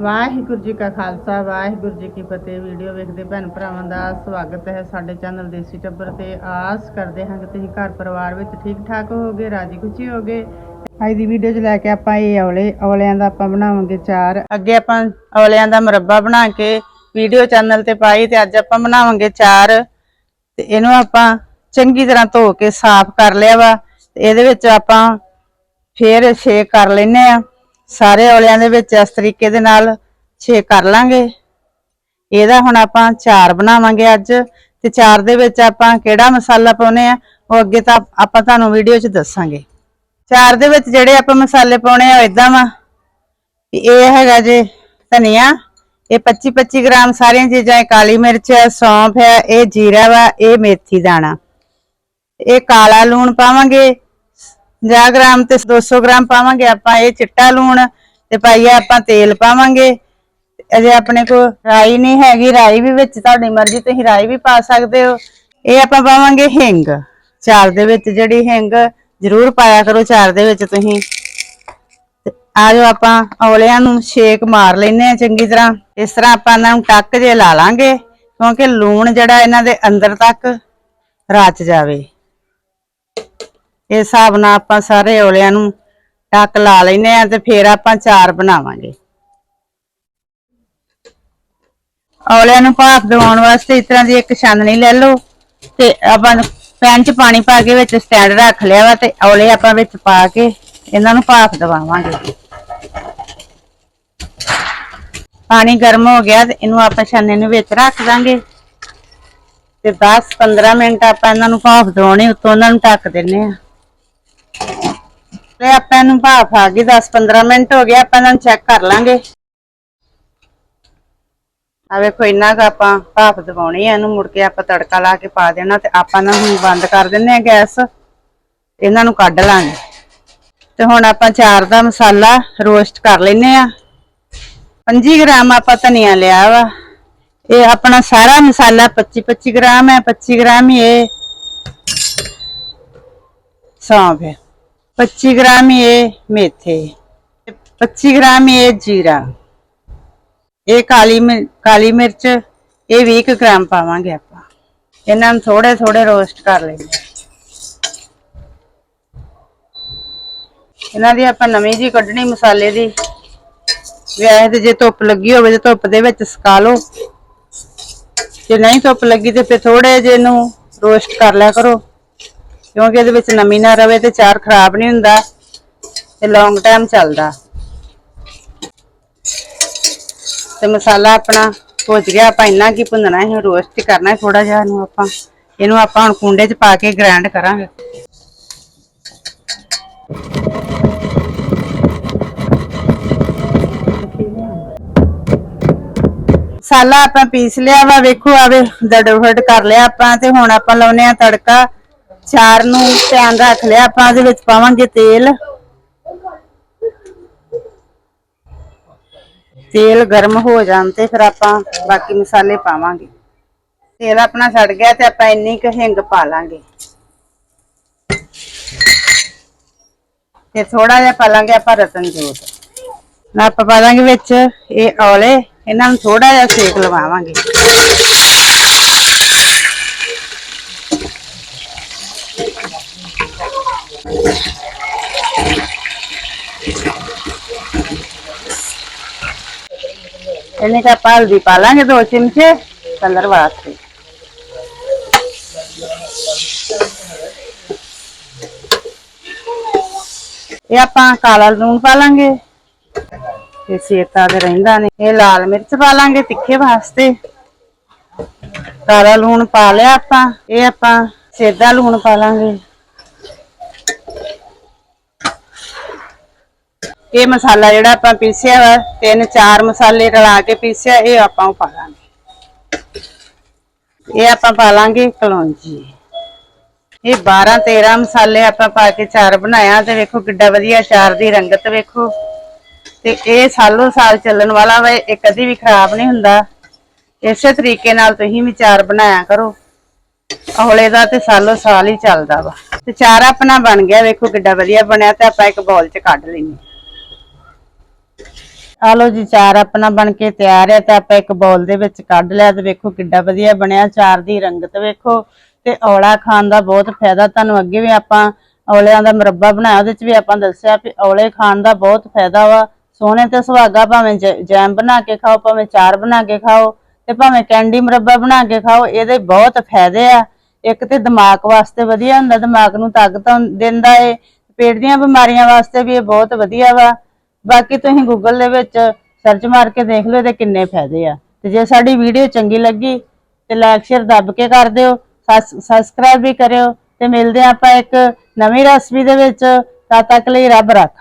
ਵਾਹਿਗੁਰੂ ਜੀ ਕਾ ਖਾਲਸਾ, ਵਾਹਿਗੁਰੂ ਜੀ ਕੀ ਫਤਿਹ। ਵੀਡੀਓ ਵੇਖਦੇ ਭੈਣ ਭਰਾਵਾਂ ਦਾ ਸਵਾਗਤ ਹੈ ਸਾਡੇ ਚੈਨਲ ਦੇਸੀ ਟੱਬਰ ਤੇ। ਆਸ ਕਰਦੇ ਹਾਂ ਕਿ ਤੁਸੀਂ ਘਰ ਪਰਿਵਾਰ ਵਿੱਚ ਠੀਕ ਠਾਕ ਹੋਗੇ ਰਾਜੀ ਖੁਸ਼ੀ ਹੋਵੋਗੇ। ਅੱਜ ਦੀ ਵੀਡੀਓ 'ਚ ਲੈ ਕੇ ਆਪਾਂ ਇਹ ਔਲੇ, ਔਲਿਆਂ ਦਾ ਆਪਾਂ ਬਣਾਵਾਂਗੇ ਚਾਰ। ਅੱਗੇ ਆਪਾਂ ਔਲਿਆਂ ਦਾ ਮੁਰੱਬਾ ਬਣਾ ਕੇ ਵੀਡੀਓ ਚੈਨਲ ਤੇ ਪਾਈ ਤੇ ਅੱਜ ਆਪਾਂ ਬਣਾਵਾਂਗੇ ਚਾਰ। ਤੇ ਇਹਨੂੰ ਆਪਾਂ ਚੰਗੀ ਤਰ੍ਹਾਂ ਧੋ ਕੇ ਸਾਫ਼ ਕਰ ਲਿਆ ਵਾ। ਤੇ ਇਹਦੇ ਵਿੱਚ ਆਪਾਂ ਫੇਰ ਛੇਕ ਕਰ ਲੈਨੇ ਆ ਸਾਰੇ ਔਲਿਆਂ ਦੇ ਵਿੱਚ ਇਸ ਤਰੀਕੇ ਦੇ ਨਾਲ ਛੇਕ ਕਰ ਲਾਂਗੇ। ਇਹਦਾ ਹੁਣ ਆਪਾਂ ਚਾਰ ਬਣਾਵਾਂਗੇ ਅੱਜ ਤੇ ਚਾਰ ਦੇ ਵਿੱਚ ਆਪਾਂ ਕਿਹੜਾ ਮਸਾਲਾ ਪਾਉਨੇ ਆ, ਉਹ ਅੱਗੇ ਤਾਂ ਆਪਾਂ ਤੁਹਾਨੂੰ ਵੀਡੀਓ 'ਚ ਦੱਸਾਂਗੇ। ਚਾਰ ਦੇ ਵਿੱਚ ਜਿਹੜੇ ਆਪਾਂ ਮਸਾਲੇ ਪਾਉਣੇ ਆ ਇਦਾਂ ਵਾ ਇਹ ਹੈਗਾ ਜੇ ਧਨੀਆ, ਇਹ 25 25 ਗ੍ਰਾਮ ਸਾਰੀਆਂ ਚੀਜ਼ਾਂ ਕਾਲੀ ਮਿਰਚ ਹੈ, ਸੌਂਫ ਹੈ, ਇਹ ਜੀਰਾ ਵਾ, ਇਹ ਮੇਥੀ ਦਾਣਾ। ਇਹ ਕਾਲਾ ਲੂਣ ਪਾਵਾਂਗੇ 50 ਗ੍ਰਾਮ ਤੇ 200 ਗ੍ਰਾਮ ਪਾਵਾਂਗੇ, ਆਪਾਂ ਇਹ ਚਿੱਟਾ ਲੂਣ ਤੇ ਪਾਈਆ ਆਪਾਂ ਤੇਲ ਪਾਵਾਂਗੇ। ਅਜੇ ਆਪਣੇ ਕੋਲ ਰਾਈ ਨਹੀਂ ਹੈਗੀ, ਰਾਈ ਵੀ ਵਿੱਚ ਤੁਹਾਡੀ ਮਰਜ਼ੀ, ਤੁਸੀਂ ਰਾਈ ਵੀ ਪਾ ਸਕਦੇ ਹੋ। ਇਹ ਆਪਾਂ ਪਾਵਾਂਗੇ ਹਿੰਗ। ਚਾਰ ਦੇ ਵਿੱਚ ਜਿਹੜੀ ਹਿੰਗ ਜ਼ਰੂਰ ਪਾਇਆ ਕਰੋ, ਚਾਰ ਦੇ ਵਿੱਚ ਤੁਸੀਂ। ਆ ਜਾਓ ਆਪਾਂ ਔਲਿਆਂ ਨੂੰ ਛੇਕ ਮਾਰ ਲੈਨੇ ਆ ਚੰਗੀ ਤਰ੍ਹਾਂ। ਇਸ ਤਰ੍ਹਾਂ ਆਪਾਂ ਇਹਨਾਂ ਨੂੰ ਟੱਕ ਜੇ ਲਾ ਲਾਂਗੇ, ਕਿਉਂਕਿ ਲੂਣ ਜਿਹੜਾ ਇਹਨਾਂ ਦੇ ਅੰਦਰ ਤੱਕ ਰਚ ਜਾਵੇ। ਇਸ ਹਿਸਾਬ ਨਾਲ ਆਪਾਂ ਸਾਰੇ ਔਲਿਆਂ ਨੂੰ ਟੱਕ ਲਾ ਲੈਨੇ ਆ ਤੇ ਫਿਰ ਆਪਾਂ ਚਾਰ ਬਣਾਵਾਂਗੇ। ਔਲਿਆਂ ਨੂੰ ਭਾਫ ਦਿਵਾਉਣ ਵਾਸਤੇ ਇਸ ਤਰ੍ਹਾਂ ਦੀ ਇੱਕ ਛਾਨਣੀ ਲੈ ਲਓ ਤੇ ਆਪਾਂ ਪੈਨ 'ਚ ਪਾਣੀ ਪਾ ਕੇ ਵਿੱਚ ਸਟੈਂਡ ਰੱਖ ਲਿਆ ਵਾ ਤੇ ਔਲੇ ਆਪਾਂ ਵਿੱਚ ਪਾ ਕੇ ਇਹਨਾਂ ਨੂੰ ਭਾਫ ਦਿਵਾਵਾਂਗੇ। ਪਾਣੀ ਗਰਮ ਹੋ ਗਿਆ ਤੇ ਇਹਨੂੰ ਆਪਾਂ ਛਾਨੇ ਨੂੰ ਵਿੱਚ ਰੱਖ ਦਾਂਗੇ ਤੇ 10-15 ਮਿੰਟ ਆਪਾਂ ਇਹਨਾਂ ਨੂੰ ਭਾਫ ਦਿਵਾਉਣੀ, ਉੱਤੋਂ ਇਹਨਾਂ ਨੂੰ ਢੱਕ ਦਿੰਨੇ ਆ ਤੇ ਆਪਾਂ ਇਹਨੂੰ ਭਾਫ ਆ ਗਈ 10-15 ਮਿੰਟ ਹੋ ਗਏ, ਆਪਾਂ ਇਹਨਾਂ ਨੂੰ ਚੈੱਕ ਕਰ ਲਾਂਗੇ। ਆ ਵੇਖੋ, ਇੰਨਾ ਕੁ ਆਪਾਂ ਭਾਫ ਦਵਾਉਣੀ ਆ, ਇਹਨੂੰ ਮੁੜ ਕੇ ਆਪਾਂ ਤੜਕਾ ਲਾ ਕੇ ਪਾ ਦੇਣਾ ਤੇ ਆਪਾਂ ਨਾ ਹੁਣ ਬੰਦ ਕਰ ਦਿੰਨੇ ਆ ਗੈਸ। ਇਹਨਾਂ ਨੂੰ ਕੱਢ ਲਾਂਗੇ। ਤੇ ਹੁਣ ਆਪਾਂ ਚਾਰ ਦਾ ਮਸਾਲਾ ਰੋਸਟ ਕਰ ਲੈਨੇ ਆ 25 ਗ੍ਰਾਮ ਆਪਾਂ ਧਨੀਆ ਲਿਆ ਵਾ। ਇਹ ਆਪਣਾ ਸਾਰਾ ਮਸਾਲਾ 25 25 ਗ੍ਰਾਮ ਹੈ 25 ਗ੍ਰਾਮ ਹੀ ਇਹ। ਸੌਂਫ ਹੈ। 25 ਗ੍ਰਾਮ ਹੀ ਇਹ ਮੇਥੇ ਤੇ 25 ਗ੍ਰਾਮ ਹੀ ਇਹ ਜੀਰਾ ਇਹ ਕਾਲੀ ਮਿਰ- ਕਾਲੀ ਮਿਰਚ ਇਹ 20 ਗ੍ਰਾਮ ਪਾਵਾਂਗੇ ਆਪਾਂ ਇਹਨਾਂ ਨੂੰ ਥੋੜੇ ਥੋੜੇ ਰੋਸਟ ਕਰ ਲੈਂਦੇ ਇਹਨਾਂ ਦੀ ਆਪਾਂ ਨਵੀਂ ਜੀ ਕੱਢਣੀ ਮਸਾਲੇ ਦੀ ਵੈਸੇ ਤੇ ਜੇ ਧੁੱਪ ਲੱਗੀ ਹੋਵੇ ਤੇ ਧੁੱਪ ਦੇ ਵਿੱਚ ਸੁਕਾ ਲਓ ਜੇ ਨਹੀਂ ਧੁੱਪ ਲੱਗੀ ਤੇ ਫਿਰ ਥੋੜੇ ਜਿਹੇ ਨੂੰ ਰੋਸਟ ਕਰ ਲਿਆ ਕਰੋ ਕਿਉਂਕਿ ਇਹਦੇ ਵਿੱਚ ਨਮੀ ਨਾ ਰਵੇ ਤੇ ਚਾਰ ਖਰਾਬ ਨਹੀਂ ਹੁੰਦਾ ਤੇ ਲੌਂਗ ਟਾਈਮ ਚੱਲਦਾ। ਤੇ ਮਸਾਲਾ ਆਪਣਾ ਭੁੱਜ ਗਿਆ, ਆਪਾਂ ਇੰਨਾ ਕੀ ਭੁੰਨਣਾ ਹੈ ਰੋਸਟ ਕਰਨਾ ਹੈ ਥੋੜਾ ਜਿਹਾ ਇਹਨੂੰ ਆਪਾਂ। ਇਹਨੂੰ ਆਪਾਂ ਹੁਣ ਕੁੰਡੇ 'ਚ ਪਾ ਕੇ ਗ੍ਰਾਈਂਡ ਕਰਾਂਗੇ। ਮਸਾਲਾ ਆਪਾਂ ਪੀਸ ਲਿਆ ਵਾ, ਵੇਖੋ ਆਵੇ ਦੜਫੜ ਕਰ ਲਿਆ ਆਪਾਂ ਤੇ ਹੁਣ ਆਪਾਂ ਲਾਉਨੇ ਆ ਤੜਕਾ। ਚਾਰ ਨੂੰ ਧਿਆਨ ਰੱਖ ਲਿਆ, ਆਪਾਂ ਉਹਦੇ ਵਿੱਚ ਪਾਵਾਂਗੇ ਤੇਲ। ਤੇਲ ਗਰਮ ਹੋ ਜਾਣ ਤੇ ਫਿਰ ਆਪਾਂ ਬਾਕੀ ਮਸਾਲੇ ਪਾਵਾਂਗੇ। ਤੇਲ ਆਪਣਾ ਸੜ ਗਿਆ ਤੇ ਆਪਾਂ ਇੰਨੀ ਕੁ ਹਿੰਗ ਪਾ ਲਾਂਗੇ। ਤੇ ਥੋੜਾ ਜਿਹਾ ਪਾ ਲਾਂਗੇ ਆਪਾਂ ਰਤਨ ਜੋਤ ਨਾ ਆਪਾਂ ਪਾ ਲਾਂਗੇ ਵਿੱਚ ਇਹ ਔਲੇ, ਇਹਨਾਂ ਨੂੰ ਥੋੜਾ ਜਿਹਾ ਸੇਕ ਲਵਾਵਾਂਗੇ। ਇਹਨੇ ਕਾ ਹਲਦੀ ਪਾ ਲਾਂਗੇ ਦੋ ਚਮਚੇ, ਕਲਰ ਵਾਸਤੇ। ਇਹ ਆਪਾਂ ਕਾਲਾ ਲੂਣ ਪਾ ਲਾਂਗੇ। ਇਹ ਸੇਤਾ ਦੇ ਰਹਿੰਦਾ ਨੇ। ਇਹ ਲਾਲ ਮਿਰਚ ਪਾ ਲਾਂਗੇ ਤਿੱਖੇ ਵਾਸਤੇ। ਕਾਲਾ ਲੂਣ ਪਾ ਲਿਆ ਆਪਾਂ। ਇਹ ਆਪਾਂ ਸੇਦਾ ਲੂਣ ਪਾ ਲਾਂਗੇ। ਇਹ ਮਸਾਲਾ ਜਿਹੜਾ ਆਪਾਂ ਪੀਸਿਆ ਵਾ, ਤਿੰਨ ਚਾਰ ਮਸਾਲੇ ਰਲਾ ਕੇ ਪੀਸਿਆ, ਇਹ ਆਪਾਂ ਉਹ ਪਾ ਲਾਂਗੇ। ਇਹ ਆਪਾਂ ਪਾ ਲਾਂਗੇ ਕਲੌਂਜੀ। ਇਹ 12 13 ਮਸਾਲੇ ਆਪਾਂ ਪਾ ਕੇ ਚਾਰ ਬਣਾਇਆ ਤੇ ਵੇਖੋ ਕਿੱਡਾ ਵਧੀਆ ਚਾਰ ਦੀ ਰੰਗਤ ਵੇਖੋ। ਤੇ ਇਹ ਸਾਲੋ ਸਾਲ ਚੱਲਣ ਵਾਲਾ ਵਾ, ਇਹ ਕਦੀ ਵੀ ਖਰਾਬ ਨਹੀਂ ਹੁੰਦਾ। ਇਸੇ ਤਰੀਕੇ ਨਾਲ ਤੁਸੀਂ ਵੀ ਚਾਰ ਬਣਾਇਆ ਕਰੋ। ਔਲੇ ਦਾ ਤੇ ਸਾਲੋ ਸਾਲ ਹੀ ਚੱਲਦਾ ਵਾ। ਤੇ ਚਾਰ ਆਪਣਾ ਬਣ ਗਿਆ, ਵੇਖੋ ਕਿੱਡਾ ਵਧੀਆ ਬਣਿਆ ਤੇ ਆਪਾਂ ਇੱਕ ਬੋਲ 'ਚ ਕੱਢ ਲੈਣੀ ਆ ਲੋ ਜੀ, ਚਾਰ ਆਪਣਾ ਬਣ ਕੇ ਤਿਆਰ ਹੈ ਤੇ ਆਪਾਂ ਇੱਕ ਬੋਲ ਦੇ ਵਿੱਚ ਕੱਢ ਲਿਆ ਤੇ ਵੇਖੋ ਕਿੱਡਾ ਵਧੀਆ ਬਣਿਆ, ਚਾਰ ਦੀ ਰੰਗਤ ਵੇਖੋ ਤੇ ਔਲਾ ਖਾਣ ਦਾ ਬਹੁਤ ਫਾਇਦਾ। ਤੁਹਾਨੂੰ ਅੱਗੇ ਵੀ ਆਪਾਂ ਔਲਿਆਂ ਦਾ ਮੁਰੱਬਾ ਬਣਾਇਆ, ਉਹਦੇ ਵਿੱਚ ਵੀ ਆਪਾਂ ਦੱਸਿਆ ਵੀ ਔਲੇ ਖਾਣ ਦਾ ਬਹੁਤ ਫਾਇਦਾ ਵਾ। ਸੋਹਣੇ ਤੇ ਸੁਹਾਗਾ, ਭਾਵੇਂ ਜੈ- ਜੈਮ ਬਣਾ ਕੇ ਖਾਓ, ਭਾਵੇਂ ਚਾਰ ਬਣਾ ਕੇ ਖਾਓ ਤੇ ਭਾਵੇਂ ਕੈਂਡੀ ਮੁਰੱਬਾ ਬਣਾ ਕੇ ਖਾਓ, ਇਹਦੇ ਬਹੁਤ ਫਾਇਦੇ ਆ। ਇੱਕ ਤੇ ਦਿਮਾਗ ਵਾਸਤੇ ਵਧੀਆ ਹੁੰਦਾ, ਦਿਮਾਗ ਨੂੰ ਤਾਕਤ ਦਿੰਦਾ ਏ। ਪੇਟ ਦੀਆਂ ਬਿਮਾਰੀਆਂ ਵਾਸਤੇ ਵੀ ਇਹ ਬਹੁਤ ਵਧੀਆ ਵਾ। ਬਾਕੀ ਤੁਸੀਂ ਗੂਗਲ ਦੇ ਵਿੱਚ ਸਰਚ ਮਾਰ ਕੇ ਦੇਖ ਲਿਓ ਇਹਦੇ ਕਿੰਨੇ ਫਾਇਦੇ ਆ। ਤੇ ਜੇ ਸਾਡੀ ਵੀਡੀਓ ਚੰਗੀ ਲੱਗੀ ਤੇ ਲਾਈਕ ਸ਼ੇਅਰ ਦੱਬ ਕੇ ਕਰ ਦਿਓ ਸਬਸਕ੍ਰਾਈਬ ਵੀ ਕਰਿਓ ਤੇ ਮਿਲਦੇ ਹਾਂ ਆਪਾਂ ਇੱਕ ਨਵੀਂ ਰੈਸਪੀ ਦੇ ਵਿੱਚ। ਤਦ ਤੱਕ ਲਈ ਰੱਬ ਰਾਖਾ।